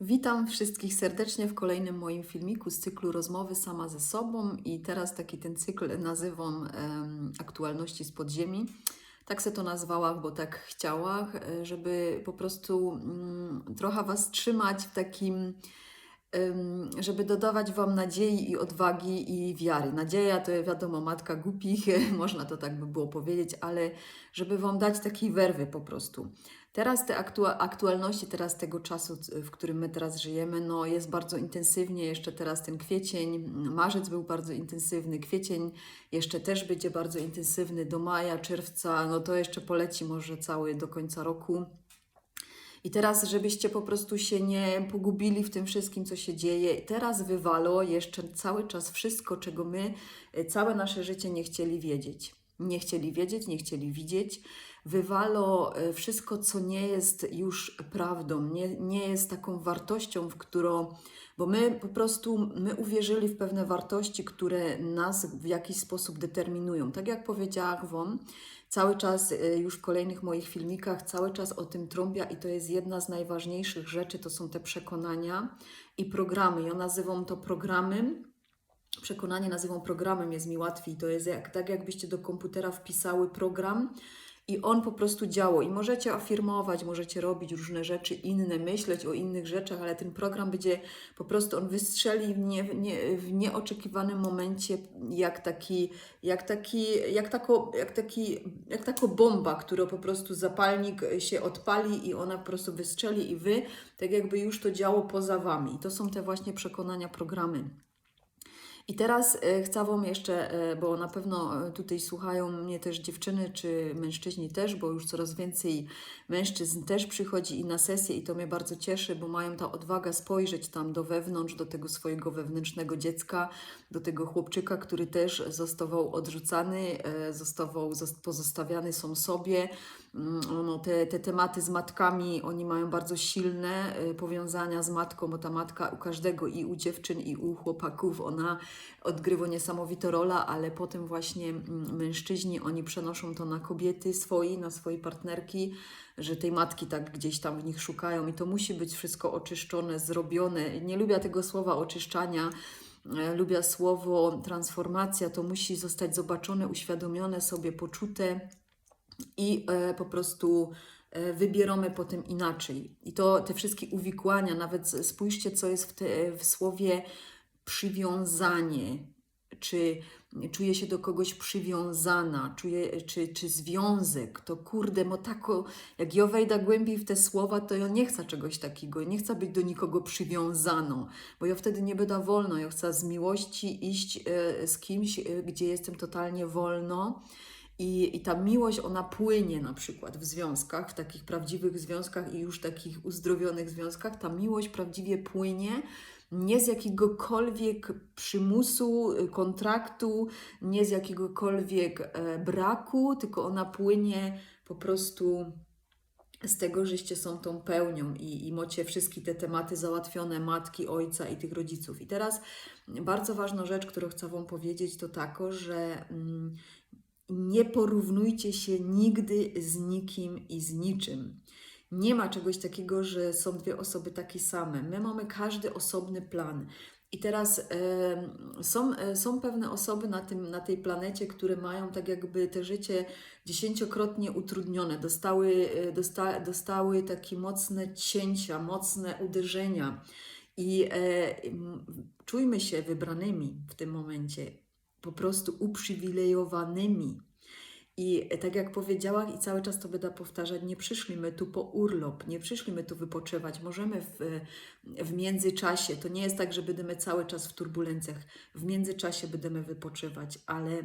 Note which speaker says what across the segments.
Speaker 1: Witam wszystkich serdecznie w kolejnym moim filmiku z cyklu Rozmowy sama ze sobą i teraz taki ten cykl nazywam em, Aktualności z podziemi. Tak se to nazwała, bo tak chciała, e, żeby po prostu mm, trochę Was trzymać w takim, żeby dodawać Wam nadziei i odwagi i wiary. Nadzieja to wiadomo matka głupich, można to tak by było powiedzieć, ale żeby Wam dać takiej werwy po prostu. Teraz te aktua- aktualności, teraz tego czasu, w którym my teraz żyjemy, no jest bardzo intensywnie. Jeszcze teraz ten kwiecień, marzec był bardzo intensywny, kwiecień jeszcze też będzie bardzo intensywny do maja, czerwca, no to jeszcze poleci może cały do końca roku. I teraz, żebyście po prostu się nie pogubili w tym wszystkim, co się dzieje, teraz wywalo jeszcze cały czas wszystko, czego my e, całe nasze życie nie chcieli wiedzieć. Nie chcieli wiedzieć, nie chcieli widzieć. Wywalo e, wszystko, co nie jest już prawdą, nie, nie jest taką wartością, w którą. Bo my po prostu my uwierzyli w pewne wartości, które nas w jakiś sposób determinują. Tak jak powiedziałam Wam, cały czas y, już w kolejnych moich filmikach cały czas o tym trąbia i to jest jedna z najważniejszych rzeczy, to są te przekonania i programy. Ja nazywam to programy. Przekonanie nazywam programem, jest mi łatwiej. To jest jak, tak, jakbyście do komputera wpisały program i on po prostu działał. I możecie afirmować, możecie robić różne rzeczy inne, myśleć o innych rzeczach, ale ten program będzie po prostu, on wystrzeli w, nie, w nie, w nieoczekiwanym momencie jak taki, jak taki, jak tako, jak taki, jak tako bomba, która po prostu zapalnik się odpali i ona po prostu wystrzeli i wy, tak jakby już to działo poza wami. I to są te właśnie przekonania, programy. I teraz e, chcę Wam jeszcze, e, bo na pewno e, tutaj słuchają mnie też dziewczyny czy mężczyźni też, bo już coraz więcej mężczyzn też przychodzi i na sesję i to mnie bardzo cieszy, bo mają ta odwaga spojrzeć tam do wewnątrz, do tego swojego wewnętrznego dziecka, do tego chłopczyka, który też zostawał odrzucany, e, zostawał zos- pozostawiany są sobie. Mm, No, te, te tematy z matkami, oni mają bardzo silne e, powiązania z matką, bo ta matka u każdego i u dziewczyn, i u chłopaków, ona odgrywa niesamowitą rolę, ale potem właśnie mm, mężczyźni, oni przenoszą to na kobiety swoje, na swoje partnerki, że tej matki tak gdzieś tam w nich szukają i to musi być wszystko oczyszczone, zrobione. Nie lubię tego słowa oczyszczania, e, lubię słowo transformacja, to musi zostać zobaczone, uświadomione sobie, poczute i e, po prostu e, wybieramy potem inaczej. I to te wszystkie uwikłania, nawet spójrzcie, co jest w, te, w słowie przywiązanie, czy czuję się do kogoś przywiązana, czuję, czy, czy związek, to kurde, mo tako, jak ja wejdę głębiej w te słowa, to ja nie chcę czegoś takiego, nie chcę być do nikogo przywiązaną, bo ja wtedy nie będę wolno, ja chcę z miłości iść e, z kimś, gdzie jestem totalnie wolno, i, I ta miłość, ona płynie na przykład w związkach, w takich prawdziwych związkach i już takich uzdrowionych związkach. Ta miłość prawdziwie płynie nie z jakiegokolwiek przymusu, y, kontraktu, nie z jakiegokolwiek e, braku, tylko ona płynie po prostu z tego, żeście są tą pełnią i, i macie wszystkie te tematy załatwione matki, ojca i tych rodziców. I teraz bardzo ważna rzecz, którą chcę Wam powiedzieć, to tako, że mm, nie porównujcie się nigdy z nikim i z niczym. Nie ma czegoś takiego, że są dwie osoby takie same. My mamy każdy osobny plan. I teraz są, e, są pewne osoby na, tym, na tej planecie, które mają tak jakby te życie dziesięciokrotnie utrudnione, dostały, e, dosta, dostały takie mocne cięcia, mocne uderzenia. I m, czujmy się wybranymi w tym momencie, po prostu uprzywilejowanymi. I tak jak powiedziałam i cały czas to będę powtarzać, nie przyszliśmy tu po urlop, nie przyszliśmy tu wypoczywać. Możemy w, w międzyczasie, to nie jest tak, że będziemy cały czas w turbulencjach, w międzyczasie będziemy wypoczywać, ale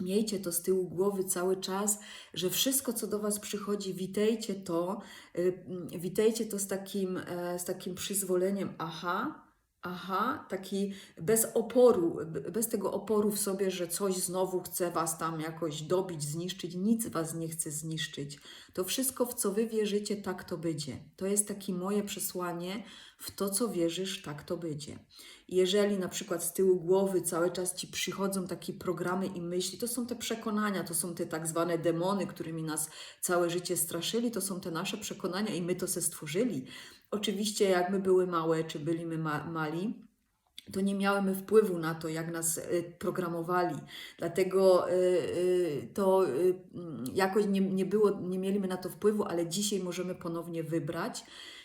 Speaker 1: miejcie to z tyłu głowy cały czas, że wszystko, co do Was przychodzi, witajcie to, y, witajcie to z takim, e, z takim przyzwoleniem, aha, Aha, taki bez oporu, bez tego oporu w sobie, że coś znowu chce was tam jakoś dobić, zniszczyć. Nic was nie chce zniszczyć. To wszystko, w co wy wierzycie, tak to będzie. To jest takie moje przesłanie. W to, co wierzysz, tak to będzie. Jeżeli na przykład z tyłu głowy cały czas ci przychodzą takie programy i myśli, to są te przekonania, to są te tak zwane demony, którymi nas całe życie straszyli, to są te nasze przekonania i my to se stworzyli Oczywiście, jak my były małe, czy byliśmy ma mali, to nie miałymy wpływu na to, jak nas y, programowali. Dlatego y, y, to mm, jakoś nie, nie było, nie mieliśmy na to wpływu, ale dzisiaj możemy ponownie wybrać.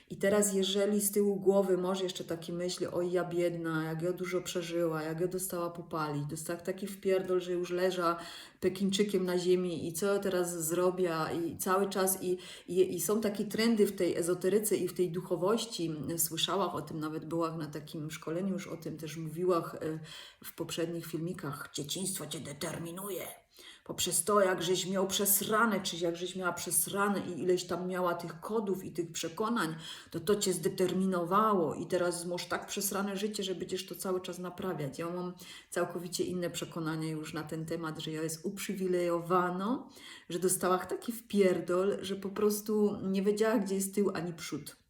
Speaker 1: I teraz, jeżeli z tyłu głowy może jeszcze takie myśli, oj ja biedna, jak ja dużo przeżyła, jak ja dostała popalić, dostała taki wpierdol, że już leża Pekinczykiem na ziemi i co ja teraz zrobię i cały czas i, i, i są takie trendy w tej ezoteryce i w tej duchowości. Słyszałam o tym, nawet byłam na takim szkoleniu, już o tym też mówiłam e, w poprzednich filmikach. Dzieciństwo Cię determinuje poprzez to, jak żeś miał przesrane, czy jak żeś miała przesrane i ileś tam miała tych kodów i tych przekonań, to to cię zdeterminowało i teraz masz tak przesrane życie, że będziesz to cały czas naprawiać. Ja mam całkowicie inne przekonanie już na ten temat, że ja jest uprzywilejowano, że dostała taki wpierdol, że po prostu nie wiedziała, gdzie jest tył ani przód.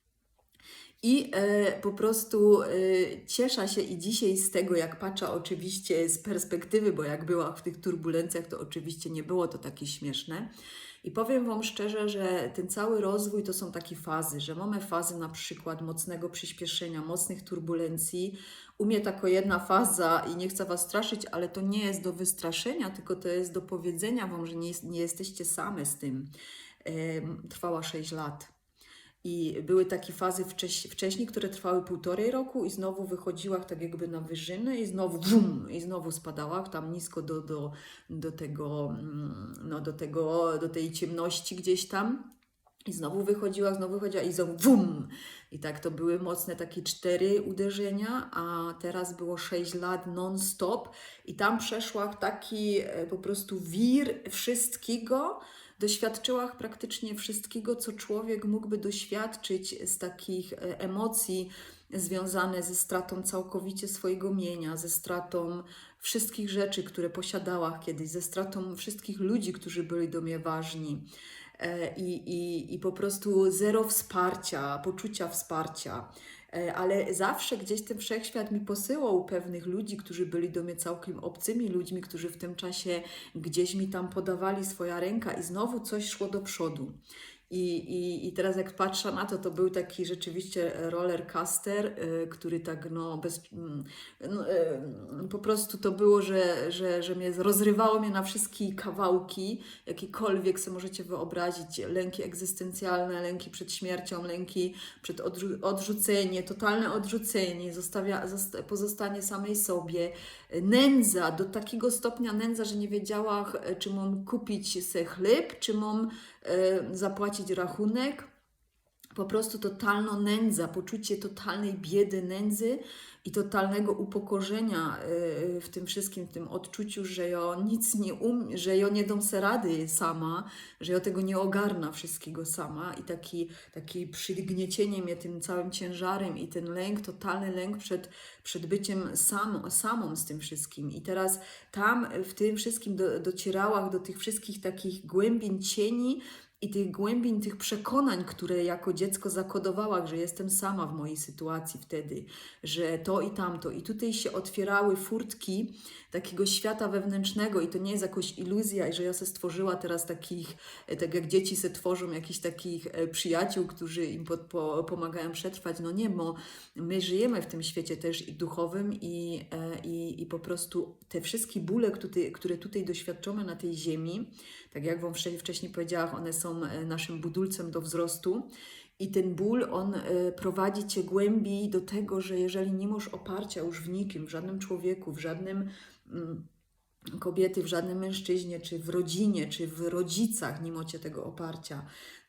Speaker 1: I e, po prostu e, cieszę się i dzisiaj z tego, jak patrzę oczywiście z perspektywy, bo jak była w tych turbulencjach, to oczywiście nie było to takie śmieszne. I powiem Wam szczerze, że ten cały rozwój to są takie fazy, że mamy fazy na przykład mocnego przyspieszenia, mocnych turbulencji. U mnie taka jedna faza i nie chcę Was straszyć, ale to nie jest do wystraszenia, tylko to jest do powiedzenia Wam, że nie, nie jesteście same z tym. E, trwała 6 lat. I były takie fazy wcześ, wcześniej, które trwały półtorej roku i znowu wychodziła tak jakby na wyżyny i znowu wum, i znowu spadała tam nisko do, do, do tego, mm, no do tego, do tej ciemności gdzieś tam. I znowu wychodziła, znowu wychodziła i znowu wum. I tak to były mocne takie cztery uderzenia, a teraz było sześć lat non-stop i tam przeszła taki e, po prostu wir wszystkiego, Doświadczyłam praktycznie wszystkiego, co człowiek mógłby doświadczyć z takich e, emocji związane ze stratą całkowicie swojego mienia, ze stratą wszystkich rzeczy, które posiadała kiedyś, ze stratą wszystkich ludzi, którzy byli do mnie ważni. E, I, i, i po prostu zero wsparcia, poczucia wsparcia. E, ale zawsze gdzieś ten wszechświat mi posyłał pewnych ludzi, którzy byli do mnie całkiem obcymi ludźmi, którzy w tym czasie gdzieś mi tam podawali swoja ręka i znowu coś szło do przodu. I, i, I teraz jak patrzę na to, to był taki rzeczywiście roller coaster, y, który tak no, bez, mm, no y, po prostu to było, że, że, że mnie rozrywało mnie na wszystkie kawałki, jakiekolwiek sobie możecie wyobrazić, lęki egzystencjalne, lęki przed śmiercią, lęki przed odrzu odrzucenie, totalne odrzucenie, zostawia, pozostanie samej sobie, nędza, do takiego stopnia nędza, że nie wiedziała, czy mam kupić se chleb, czy mam e, zapłacić rachunek. Po prostu totalna nędza, poczucie totalnej biedy, nędzy i totalnego upokorzenia y, w tym wszystkim, w tym odczuciu, że ja nic nie um, że ja nie dam se rady sama, że ja tego nie ogarna wszystkiego sama i taki, taki przygniecienie mnie tym całym ciężarem i ten lęk, totalny lęk przed, przed byciem sam, samą z tym wszystkim. I teraz tam w tym wszystkim do, docierałam do tych wszystkich takich głębin cieni, i tych głębin, tych przekonań, które jako dziecko zakodowała, że jestem sama w mojej sytuacji wtedy, że to i tamto. I tutaj się otwierały furtki takiego świata wewnętrznego i to nie jest jakoś iluzja, że ja se stworzyła teraz takich, e, tak jak dzieci se tworzą jakichś takich e, przyjaciół, którzy im pod, po, pomagają przetrwać. No nie, bo my żyjemy w tym świecie też i duchowym i, e, i, i po prostu te wszystkie bóle, które, które tutaj doświadczamy na tej ziemi, tak jak Wam wcześniej powiedziałam, one są naszym budulcem do wzrostu. I ten ból, on prowadzi Cię głębiej do tego, że jeżeli nie masz oparcia już w nikim, w żadnym człowieku, w żadnym Mm, kobiety, w żadnym mężczyźnie, czy w rodzinie, czy w rodzicach, nie macie tego oparcia,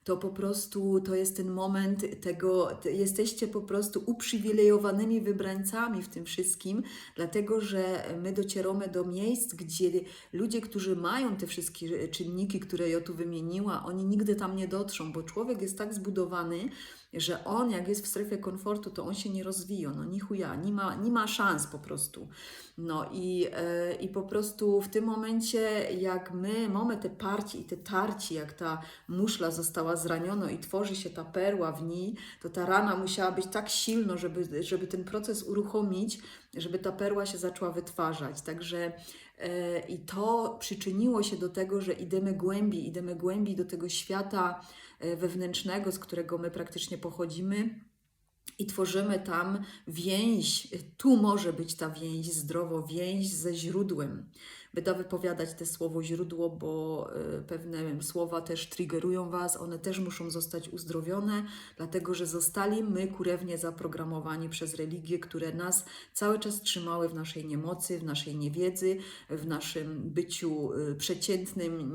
Speaker 1: to po prostu to jest ten moment tego, jesteście po prostu uprzywilejowanymi wybrańcami w tym wszystkim, dlatego że my docieramy do miejsc, gdzie ludzie, którzy mają te wszystkie czynniki, które ja tu wymieniła, oni nigdy tam nie dotrzą, bo człowiek jest tak zbudowany, że on jak jest w strefie komfortu, to on się nie rozwija, no ni chuja, nie ma, nie ma szans po prostu. No i, e, i po prostu w tym momencie, jak my mamy te parcie i te tarci, jak ta muszla została zraniona i tworzy się ta perła w niej, to ta rana musiała być tak silna, żeby, żeby ten proces uruchomić, żeby ta perła się zaczęła wytwarzać. Także e, i to przyczyniło się do tego, że idziemy głębiej, idziemy głębiej do tego świata, wewnętrznego, z którego my praktycznie pochodzimy. i tworzymy tam więź. Tu może być ta więź zdrowo, więź ze źródłem. Będę wypowiadać te słowo źródło, bo y, pewne słowa też triggerują Was, one też muszą zostać uzdrowione, dlatego że zostali my kurewnie zaprogramowani przez religie, które nas cały czas trzymały w naszej niemocy, w naszej niewiedzy, w naszym byciu y, przeciętnym,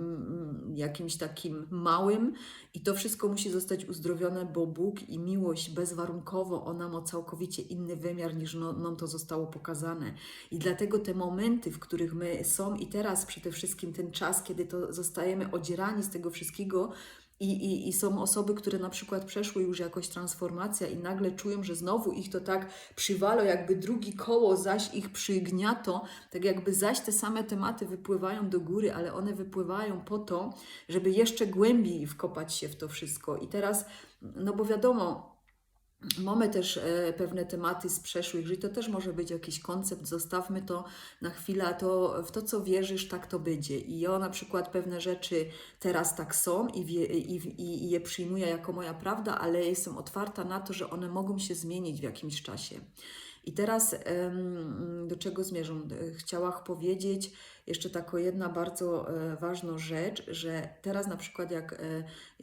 Speaker 1: jakimś takim małym. I to wszystko musi zostać uzdrowione, bo Bóg i miłość bezwarunkowo, ona ma całkowicie inny wymiar niż no, nam to zostało pokazane. I dlatego te momenty, w których my są, i teraz przede wszystkim ten czas, kiedy to zostajemy odzierani z tego wszystkiego, i, i, I są osoby, które na przykład przeszły już jakoś transformacja i nagle czują, że znowu ich to tak przywalo, jakby drugi koło zaś ich przygniato, tak jakby zaś te same tematy wypływają do góry, ale one wypływają po to, żeby jeszcze głębiej wkopać się w to wszystko. I teraz, no bo wiadomo, Mamy też e, pewne tematy z przeszłych żyć, to też może być jakiś koncept, zostawmy to na chwilę, a to w to, co wierzysz, tak to będzie. I ja na przykład pewne rzeczy teraz tak są i, wie, i, i, i je przyjmuję jako moja prawda, ale jestem otwarta na to, że one mogą się zmienić w jakimś czasie. I teraz do czego zmierzam? Chciałam powiedzieć jeszcze taką jedna bardzo e, ważną rzecz, że teraz na przykład jak e,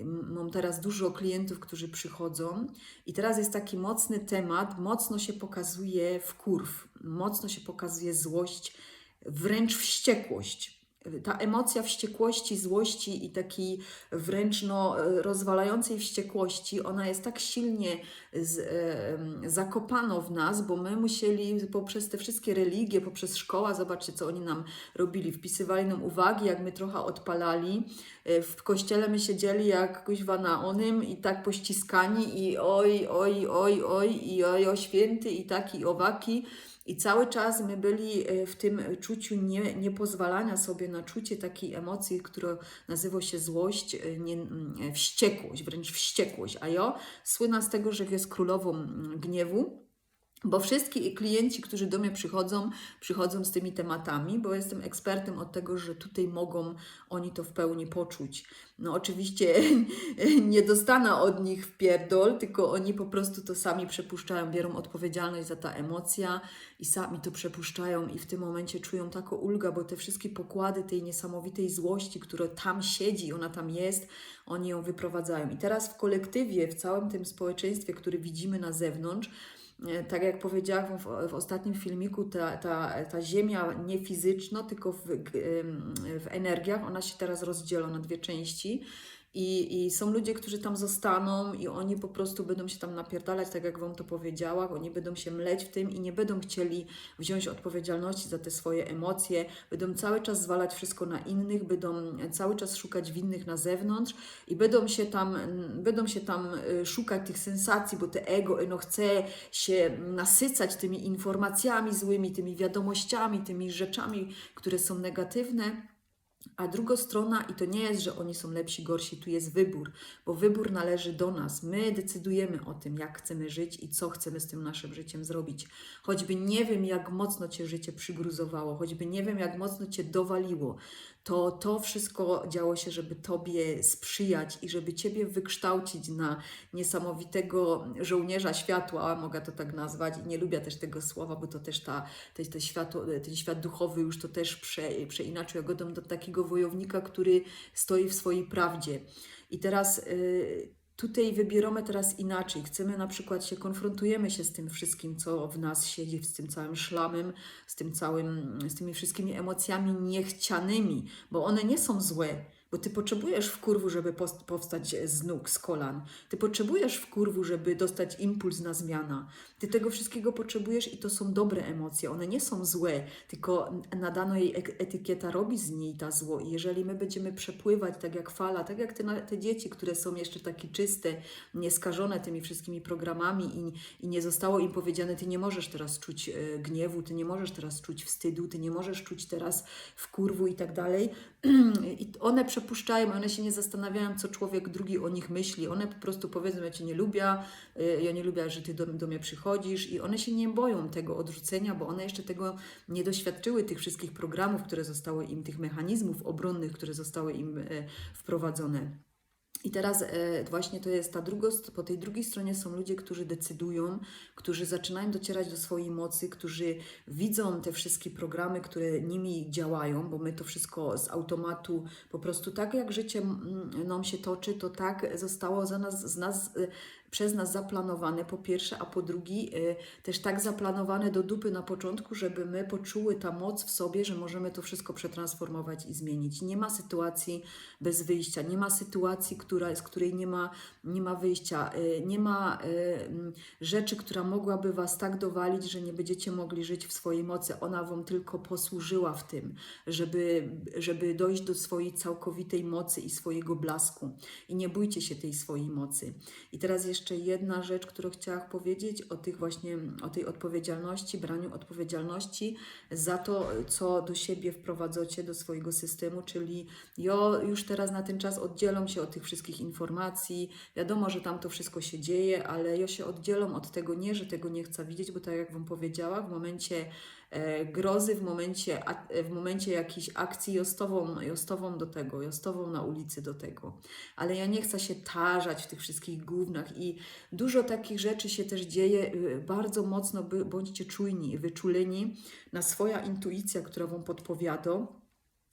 Speaker 1: mam teraz dużo klientów, którzy przychodzą i teraz jest taki mocny temat, mocno się pokazuje wkurw, mocno się pokazuje złość, wręcz wściekłość ta emocja wściekłości, złości i takiej wręcz no, rozwalającej wściekłości, ona jest tak silnie z, e, zakopana w nas, bo my musieli poprzez te wszystkie religie, poprzez szkoła, zobaczcie co oni nam robili, wpisywali nam uwagi, jak my trochę odpalali. E, w kościele my siedzieli jak kuźwa na onym i tak pościskani i oj, oj, oj, oj, i oj, o święty i taki owaki. I cały czas my byli e, w tym czuciu nie, niepozwalania sobie na czucie takiej emocji, która nazywa się złość, e, nie, e, wściekłość, wręcz wściekłość. A ja słynę z tego, że jest królową gniewu. Bo wszystkie klienci, którzy do mnie przychodzą, przychodzą z tymi tematami, bo jestem ekspertem od tego, że tutaj mogą oni to w pełni poczuć. No oczywiście nie dostanę od nich w pierdol, tylko oni po prostu to sami przepuszczają, biorą odpowiedzialność za ta emocja i sami to przepuszczają i w tym momencie czują taką ulgę, bo te wszystkie pokłady tej niesamowitej złości, która tam siedzi, ona tam jest, oni ją wyprowadzają. I teraz w kolektywie, w całym tym społeczeństwie, które widzimy na zewnątrz, tak jak powiedziałam w, w ostatnim filmiku, ta, ta, ta ziemia nie fizyczna, tylko w, w energiach, ona się teraz rozdziela na dwie części. I, I są ludzie, którzy tam zostaną i oni po prostu będą się tam napierdalać, tak jak Wam to powiedziała, oni będą się mleć w tym i nie będą chcieli wziąć odpowiedzialności za te swoje emocje, będą cały czas zwalać wszystko na innych, będą cały czas szukać winnych na zewnątrz i będą się tam, będą się tam y, szukać tych sensacji, bo te ego no, chce się nasycać tymi informacjami złymi, tymi wiadomościami, tymi rzeczami, które są negatywne a druga strona, i to nie jest, że oni są lepsi, gorsi, tu jest wybór, bo wybór należy do nas. My decydujemy o tym, jak chcemy żyć i co chcemy z tym naszym życiem zrobić. Choćby nie wiem, jak mocno cię życie przygruzowało, choćby nie wiem, jak mocno cię dowaliło, to to wszystko działo się, żeby Tobie sprzyjać i żeby Ciebie wykształcić na niesamowitego żołnierza światła, mogę to tak nazwać. Nie lubię też tego słowa, bo to też ta, te, te światło, ten świat duchowy już to też prze, przeinaczył. Ja go do takiego wojownika, który stoi w swojej prawdzie. I teraz... Yy, tutaj wybieramy teraz inaczej. Chcemy na przykład się konfrontujemy się z tym wszystkim, co w nas siedzi, z tym całym szlamem, z tym całym, z tymi wszystkimi emocjami niechcianymi, bo one nie są złe bo ty potrzebujesz w kurwu, żeby powstać z nóg, z kolan. Ty potrzebujesz w kurwu, żeby dostać impuls na zmiana. Ty tego wszystkiego potrzebujesz i to są dobre emocje. One nie są złe, tylko nadano jej etykieta, robi z niej ta zło. I jeżeli my będziemy przepływać tak jak fala, tak jak te, te dzieci, które są jeszcze takie czyste, nieskażone tymi wszystkimi programami i, i nie zostało im powiedziane, ty nie możesz teraz czuć e, gniewu, ty nie możesz teraz czuć wstydu, ty nie możesz czuć teraz w kurwu i tak dalej. I one przepuszczają, one się nie zastanawiają, co człowiek drugi o nich myśli. One po prostu powiedzą, ja Cię nie lubię, y, ja nie lubię, że Ty do, do mnie przychodzisz i one się nie boją tego odrzucenia, bo one jeszcze tego nie doświadczyły, tych wszystkich programów, które zostały im, tych mechanizmów obronnych, które zostały im y, wprowadzone. I teraz e, właśnie to jest ta druga, po tej drugiej stronie są ludzie, którzy decydują, którzy zaczynają docierać do swojej mocy, którzy widzą te wszystkie programy, które nimi działają, bo my to wszystko z automatu po prostu tak jak życie mm, nam się toczy, to tak zostało za nas, z nas e, przez nas zaplanowane po pierwsze, a po drugie y, też tak zaplanowane do dupy na początku, żeby my poczuły ta moc w sobie, że możemy to wszystko przetransformować i zmienić. Nie ma sytuacji bez wyjścia, nie ma sytuacji, która, z której nie ma, nie ma wyjścia, y, nie ma y, rzeczy, która mogłaby Was tak dowalić, że nie będziecie mogli żyć w swojej mocy. Ona Wam tylko posłużyła w tym, żeby, żeby dojść do swojej całkowitej mocy i swojego blasku. I nie bójcie się tej swojej mocy. I teraz jeszcze jeszcze jedna rzecz, którą chciałam powiedzieć o tych właśnie, o tej odpowiedzialności, braniu odpowiedzialności za to, co do siebie wprowadzacie do swojego systemu, czyli ja już teraz na ten czas oddzielam się od tych wszystkich informacji, wiadomo, że tam to wszystko się dzieje, ale ja się oddzielam od tego nie, że tego nie chcę widzieć, bo tak jak Wam powiedziała, w momencie grozy w momencie, w momencie jakiejś akcji jostową, jostową do tego, jostową na ulicy do tego. Ale ja nie chcę się tarzać w tych wszystkich gównach i dużo takich rzeczy się też dzieje. Y, bardzo mocno bądźcie czujni wyczuleni na swoja intuicja, która Wam podpowiada.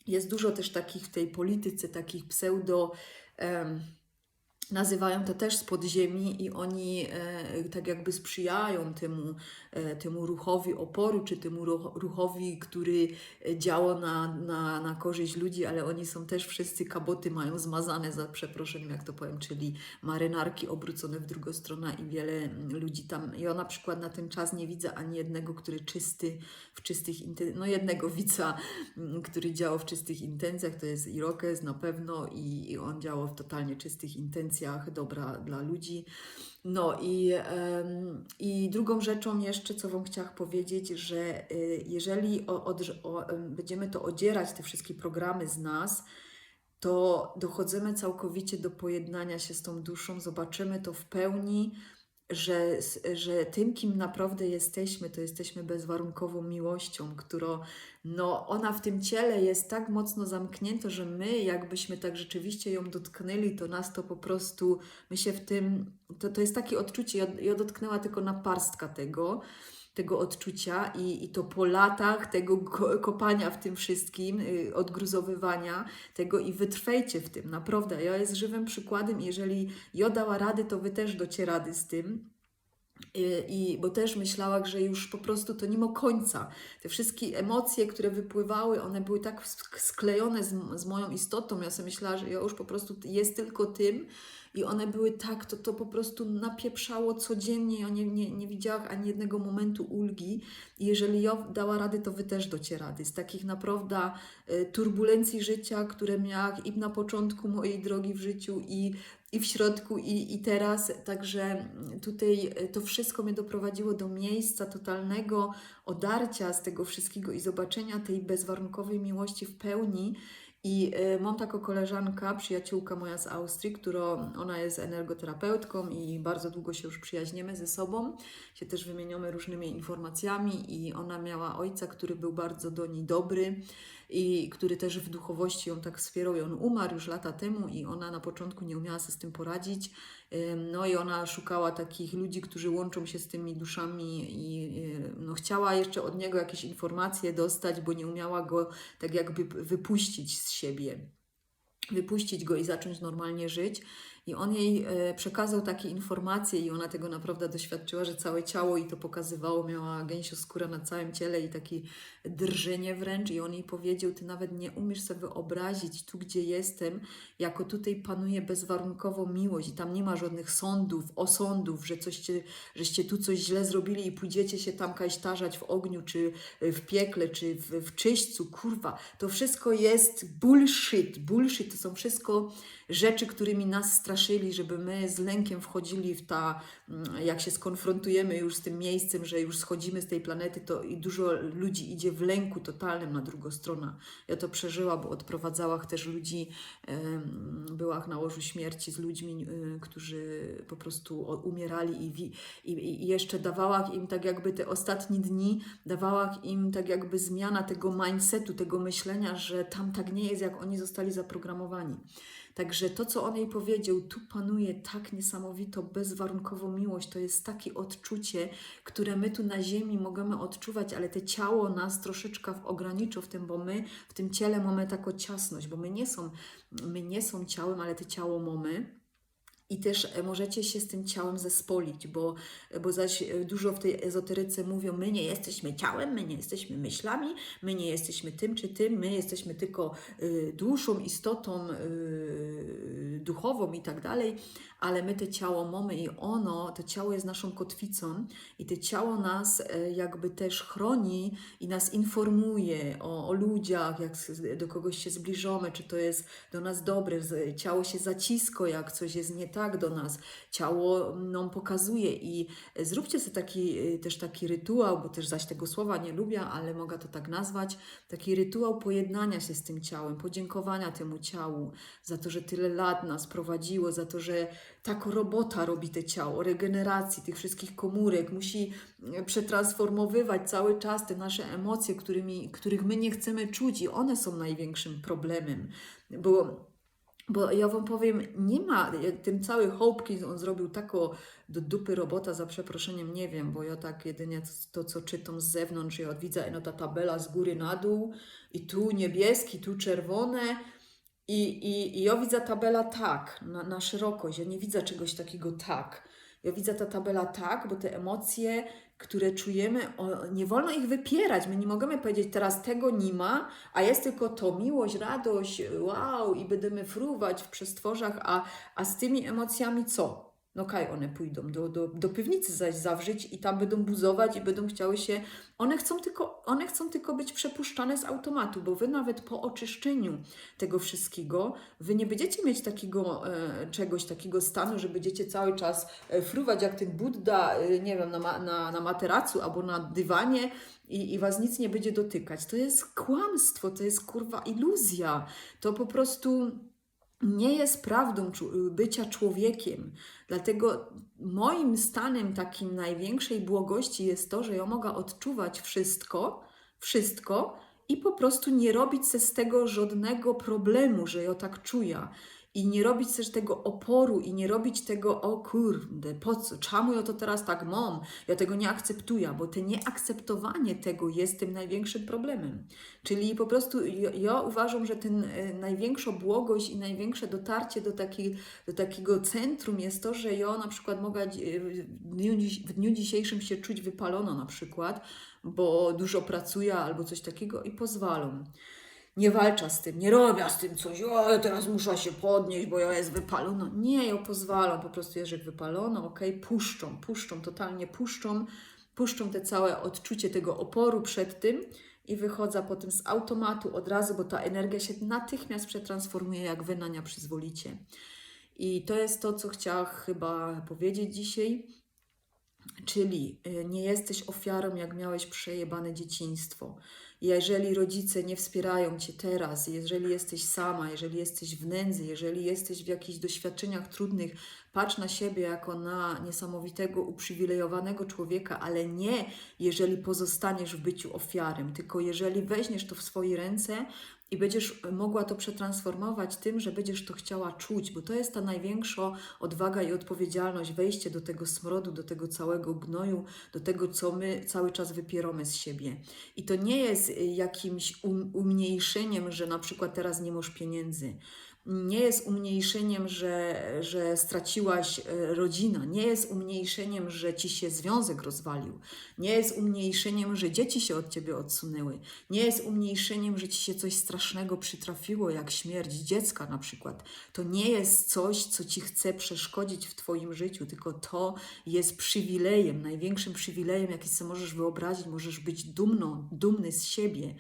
Speaker 1: Jest dużo też takich w tej polityce, takich pseudo... Um, nazywają to też z podziemi i oni e, tak jakby sprzyjają temu, e, temu ruchowi oporu, czy temu ruchowi, który działa na, na, na korzyść ludzi, ale oni są też wszyscy kaboty mają zmazane za przeproszeniem, jak to powiem, czyli marynarki obrócone w drugą stronę i wiele ludzi tam. Ja na przykład na ten czas nie widzę ani jednego, który czysty, w czystych intencjach, no jednego widza, który działał w czystych intencjach, to jest Irokes na pewno i, i on działał w totalnie czystych intencjach, intencjach dobra dla ludzi. No i, i drugą rzeczą jeszcze, co Wam chciałam powiedzieć, że y, jeżeli od, o, będziemy to odzierać, te wszystkie programy z nas, to dochodzimy całkowicie do pojednania się z tą duszą, zobaczymy to w pełni, że, że tym, kim naprawdę jesteśmy, to jesteśmy bezwarunkową miłością, którą no, ona w tym ciele jest tak mocno zamknięta, że my, jakbyśmy tak rzeczywiście ją dotknęli, to nas to po prostu, my się w tym, to, to jest takie odczucie, ja, ja dotknęła tylko na parstka tego, tego odczucia i, i to po latach tego kopania w tym wszystkim, yy, odgruzowywania tego i wytrwejcie w tym, naprawdę. Ja jest żywym przykładem, jeżeli ja dała rady, to Wy też docie rady z tym. I, I, bo też myślała, że już po prostu to nie ma końca. Te wszystkie emocje, które wypływały, one były tak sklejone z, z moją istotą. Ja sobie myślała, że ja już po prostu jest tylko tym, i one były tak, to, to po prostu napieprzało codziennie. Ja nie, nie, nie widziałam ani jednego momentu ulgi. I jeżeli ja dała rady, to Wy też docie rady. Z takich naprawdę y, turbulencji życia, które miałam i na początku mojej drogi w życiu, i i w środku, i, i teraz. Także tutaj y, to wszystko mnie doprowadziło do miejsca totalnego odarcia z tego wszystkiego i zobaczenia tej bezwarunkowej miłości w pełni. I y, mam taką koleżankę, przyjaciółka moja z Austrii, która ona jest energoterapeutką i bardzo długo się już przyjaźnimy ze sobą. Się też wymieniamy różnymi informacjami i ona miała ojca, który był bardzo do niej dobry i który też w duchowości ją tak wspierał. I on umarł już lata temu i ona na początku nie umiała sobie z tym poradzić. No i ona szukała takich ludzi, którzy łączą się z tymi duszami i no, chciała jeszcze od niego jakieś informacje dostać, bo nie umiała go tak jakby wypuścić z siebie wypuścić go i zacząć normalnie żyć. I on jej e, przekazał takie informacje i ona tego naprawdę doświadczyła, że całe ciało i to pokazywało, miała gęsią skórę na całym ciele i takie drżenie wręcz. I on jej powiedział, ty nawet nie umiesz sobie wyobrazić tu, gdzie jestem, jako tutaj panuje bezwarunkowo miłość. I tam nie ma żadnych sądów, osądów, że coście, żeście tu coś źle zrobili i pójdziecie się tam kajtarzać w ogniu, czy w piekle, czy w, w czyśćcu, kurwa, to wszystko jest bullshit, bullshit, to są wszystko rzeczy, którymi nas straszyli, żeby my z lękiem wchodzili w ta, mm, jak się skonfrontujemy już z tym miejscem, że już schodzimy z tej planety, to i dużo ludzi idzie w lęku totalnym na drugą stronę. Ja to przeżyła, bo odprowadzała też ludzi, była na łożu śmierci z ludźmi, y, którzy po prostu umierali i, i, i jeszcze dawała im tak jakby te ostatnie dni, dawała im tak jakby zmiana tego mindsetu, tego myślenia, że tam tak nie jest, jak oni zostali zaprogramowani. Także to, co on jej powiedział, tu panuje tak niesamowito, bezwarunkowo miłość. To jest takie odczucie, które my tu na ziemi możemy odczuwać, ale te ciało nas troszeczkę ogranicza w tym, bo my w tym ciele mamy taką ciasność, bo my nie są, my nie są ciałem, ale te ciało mamy. I też e, możecie się z tym ciałem zespolić, bo, bo zaś e, dużo w tej ezoteryce mówią, my nie jesteśmy ciałem, my nie jesteśmy myślami, my nie jesteśmy tym czy tym, my jesteśmy tylko y, duszą, istotą y, duchową i tak dalej, ale my te ciało mamy i ono, to ciało jest naszą kotwicą i to ciało nas y, jakby też chroni i nas informuje o, o ludziach, jak do kogoś się zbliżamy, czy to jest do nas dobre, ciało się zacisko, jak coś jest nie tak do nas, ciało nam pokazuje. I zróbcie sobie taki, y, też taki rytuał, bo też zaś tego słowa nie lubię, ale mogę to tak nazwać, taki rytuał pojednania się z tym ciałem, podziękowania temu ciału za to, że tyle lat nas prowadziło, za to, że tak robota robi te ciało, regeneracji tych wszystkich komórek, musi y, przetransformowywać cały czas te nasze emocje, którymi, których my nie chcemy czuć i one są największym problemem, bo bo ja wam powiem, nie ma, ten cały Hopkins, on zrobił taką do dupy robota, za przeproszeniem, nie wiem, bo ja tak jedynie to, co czytam z zewnątrz, ja widzę no ta tabela z góry na dół i tu niebieski, tu czerwone i, i, i ja widzę tabela tak, na, na szerokość, ja nie widzę czegoś takiego tak. Ja widzę ta tabela tak, bo te emocje które czujemy, o, nie wolno ich wypierać. My nie możemy powiedzieć, teraz tego nie ma, a jest tylko to miłość, radość, wow, i będziemy fruwać w przestworzach, a, a z tymi emocjami co? No kaj, one pójdą do, do, do piwnicy zaś zawrzeć i tam będą buzować i będą chciały się. One chcą, tylko, one chcą tylko być przepuszczane z automatu, bo wy nawet po oczyszczeniu tego wszystkiego, wy nie będziecie mieć takiego e, czegoś, takiego stanu, że będziecie cały czas e, fruwać jak ten Buddha, e, nie wiem, na, na, na materacu albo na dywanie i, i was nic nie będzie dotykać. To jest kłamstwo, to jest kurwa iluzja. To po prostu nie jest prawdą bycia człowiekiem. Dlatego moim stanem takim największej błogości jest to, że ja mogę odczuwać wszystko, wszystko i po prostu nie robić z tego żadnego problemu, że ja tak czuję i nie robić też tego oporu i nie robić tego, o kurde, po co, czemu ja to teraz tak mam, ja tego nie akceptuję, bo te nieakceptowanie tego jest tym największym problemem. Czyli po prostu ja, ja uważam, że ten e, największa błogość i największe dotarcie do, taki, do takiego centrum jest to, że ja na przykład mogę e, w dniu, w dniu dzisiejszym się czuć wypalono na przykład, bo dużo pracuję albo coś takiego i pozwalam nie walcza z tym, nie robię z tym coś, o, ja teraz muszę się podnieść, bo ja jest wypalona. Nie, ja pozwalam, po prostu Jerzyk wypalono, ok, puszczą, puszczą, totalnie puszczą, puszczą te całe odczucie tego oporu przed tym i wychodzę potem z automatu od razu, bo ta energia się natychmiast przetransformuje, jak wy na nią przyzwolicie. I to jest to, co chciałam chyba powiedzieć dzisiaj. Czyli y, nie jesteś ofiarą, jak miałeś przejebane dzieciństwo jeżeli rodzice nie wspierają cię teraz, jeżeli jesteś sama, jeżeli jesteś w nędzy, jeżeli jesteś w jakichś doświadczeniach trudnych, patrz na siebie jako na niesamowitego, uprzywilejowanego człowieka, ale nie jeżeli pozostaniesz w byciu ofiarem, tylko jeżeli weźmiesz to w swoje ręce i będziesz mogła to przetransformować tym, że będziesz to chciała czuć, bo to jest ta największa odwaga i odpowiedzialność, wejście do tego smrodu, do tego całego gnoju, do tego, co my cały czas wypieramy z siebie. I to nie jest jakimś um, umniejszeniem, że na przykład teraz nie masz pieniędzy nie jest umniejszeniem, że, że straciłaś e, rodzina, nie jest umniejszeniem, że ci się związek rozwalił, nie jest umniejszeniem, że dzieci się od ciebie odsunęły, nie jest umniejszeniem, że ci się coś strasznego przytrafiło, jak śmierć dziecka na przykład. To nie jest coś, co ci chce przeszkodzić w twoim życiu, tylko to jest przywilejem, największym przywilejem, jaki sobie możesz wyobrazić, możesz być dumną, dumny z siebie.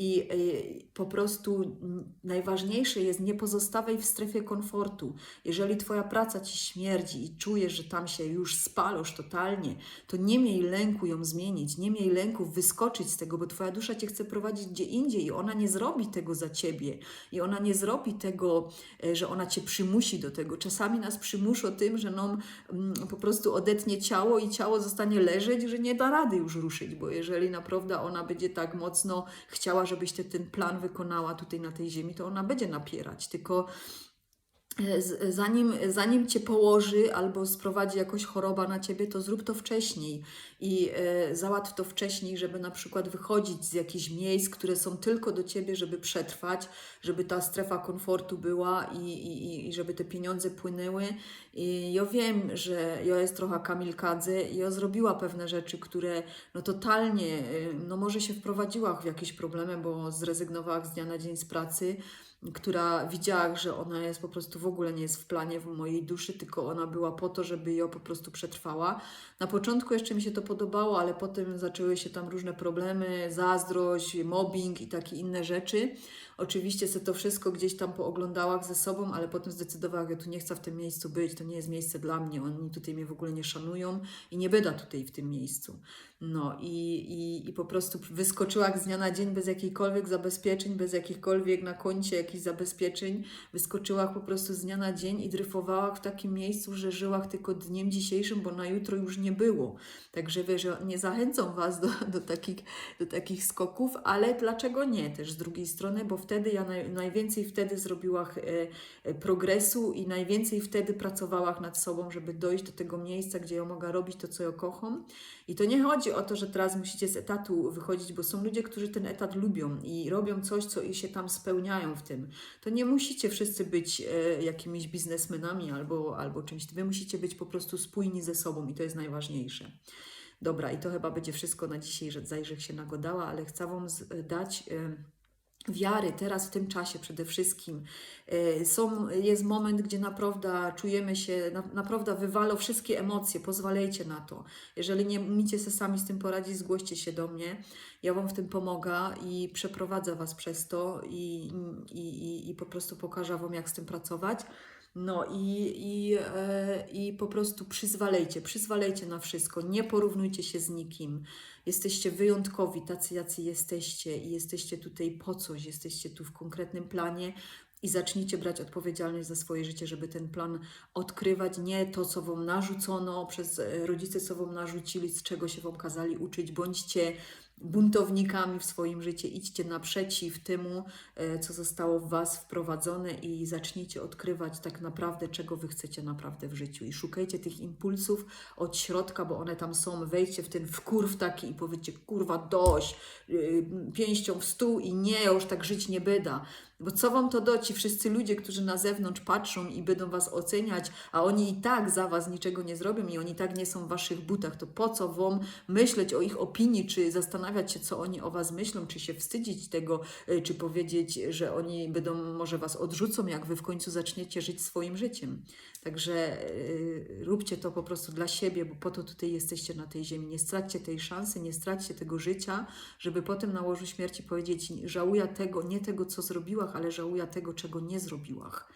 Speaker 1: I y, po prostu najważniejsze jest nie pozostawiaj w strefie komfortu. Jeżeli Twoja praca Ci śmierdzi i czujesz, że tam się już spalosz totalnie, to nie miej lęku ją zmienić, nie miej lęku wyskoczyć z tego, bo Twoja dusza Cię chce prowadzić gdzie indziej i ona nie zrobi tego za Ciebie. I ona nie zrobi tego, e, że ona Cię przymusi do tego. Czasami nas przymuszą tym, że nam mm, po prostu odetnie ciało i ciało zostanie leżeć, że nie da rady już ruszyć, bo jeżeli naprawdę ona będzie tak mocno chciała, żebyś ty ten plan wykonała tutaj na tej ziemi, to ona będzie napierać. Tylko zanim, zanim cię położy albo sprowadzi jakoś choroba na ciebie, to zrób to wcześniej i e, załatw to wcześniej, żeby na przykład wychodzić z jakichś miejsc, które są tylko do ciebie, żeby przetrwać, żeby ta strefa komfortu była i, i, i żeby te pieniądze płynęły. I ja wiem, że ja jest trochę kamilkadze i ja zrobiła pewne rzeczy, które no totalnie, e, no może się wprowadziła w jakieś problemy, bo zrezygnowała z dnia na dzień z pracy, która widziała, że ona jest po prostu w ogóle nie jest w planie w mojej duszy, tylko ona była po to, żeby ją po prostu przetrwała. Na początku jeszcze mi się to podobało, ale potem zaczęły się tam różne problemy, zazdrość, mobbing i takie inne rzeczy. Oczywiście se to wszystko gdzieś tam pooglądała ze sobą, ale potem zdecydowała, że tu nie chcę w tym miejscu być, to nie jest miejsce dla mnie, oni tutaj mnie w ogóle nie szanują i nie będę tutaj w tym miejscu. No i, i, i po prostu wyskoczyła z dnia na dzień bez jakichkolwiek zabezpieczeń, bez jakichkolwiek na koncie jakichś zabezpieczeń. Wyskoczyła po prostu z dnia na dzień i dryfowała w takim miejscu, że żyła tylko dniem dzisiejszym, bo na jutro już nie było. Także wiesz, nie zachęcam Was do, do, takich, do takich skoków, ale dlaczego nie też z drugiej strony, bo wtedy ja naj, najwięcej wtedy zrobiła e, e, progresu i najwięcej wtedy pracowała nad sobą, żeby dojść do tego miejsca, gdzie ja mogę robić to, co ja kocham. I to nie chodzi o to, że teraz musicie z etatu wychodzić, bo są ludzie, którzy ten etat lubią i robią coś, co i się tam spełniają w tym. To nie musicie wszyscy być e, jakimiś biznesmenami albo, albo czymś. Wy musicie być po prostu spójni ze sobą i to jest najważniejsze. Dobra, i to chyba będzie wszystko na dzisiaj, że zajrzę się nagodała, ale chcę Wam z- dać. E, wiary teraz w tym czasie przede wszystkim. E, Są, jest moment, gdzie naprawdę czujemy się, na, naprawdę wywalą wszystkie emocje, pozwalajcie na to. Jeżeli nie umiecie sobie sami z tym poradzić, zgłoście się do mnie. Ja Wam w tym pomogę i przeprowadzę Was przez to i, i, i, i po prostu pokażę Wam, jak z tym pracować. No i, i, e, i po prostu przyzwalejcie, przyzwalejcie na wszystko, nie porównujcie się z nikim. Jesteście wyjątkowi, tacy jacy jesteście i jesteście tutaj po coś, jesteście tu w konkretnym planie i zacznijcie brać odpowiedzialność za swoje życie, żeby ten plan odkrywać, nie to, co wam narzucono przez e, rodzice, co wam narzucili, z czego się wam kazali uczyć. Bądźcie buntownikami w swoim życiu, idźcie naprzeciw temu, e, co zostało w Was wprowadzone i zacznijcie odkrywać tak naprawdę, czego Wy chcecie naprawdę w życiu. I szukajcie tych impulsów od środka, bo one tam są. Wejdźcie w ten wkurw taki i powiedzcie, kurwa, dość, yy, pięścią w stół i nie, już tak żyć nie byda. Bo co wam to da? Ci wszyscy ludzie, którzy na zewnątrz patrzą i będą was oceniać, a oni i tak za was niczego nie zrobią i oni i tak nie są w waszych butach, to po co wam myśleć o ich opinii, czy zastanawiać się, co oni o was myślą, czy się wstydzić tego, y, czy powiedzieć, że oni będą, może was odrzucą, jak wy w końcu zaczniecie żyć swoim życiem. Także y, róbcie to po prostu dla siebie, bo po to tutaj jesteście na tej ziemi. Nie straćcie tej szansy, nie straćcie tego życia, żeby potem na łożu śmierci powiedzieć, żałuję tego, nie tego, co zrobiłach, ale żałuję tego, czego nie zrobiłach.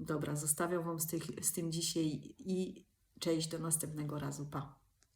Speaker 1: Dobra, zostawiam Wam z, tych, z tym dzisiaj i cześć do następnego razu. Pa.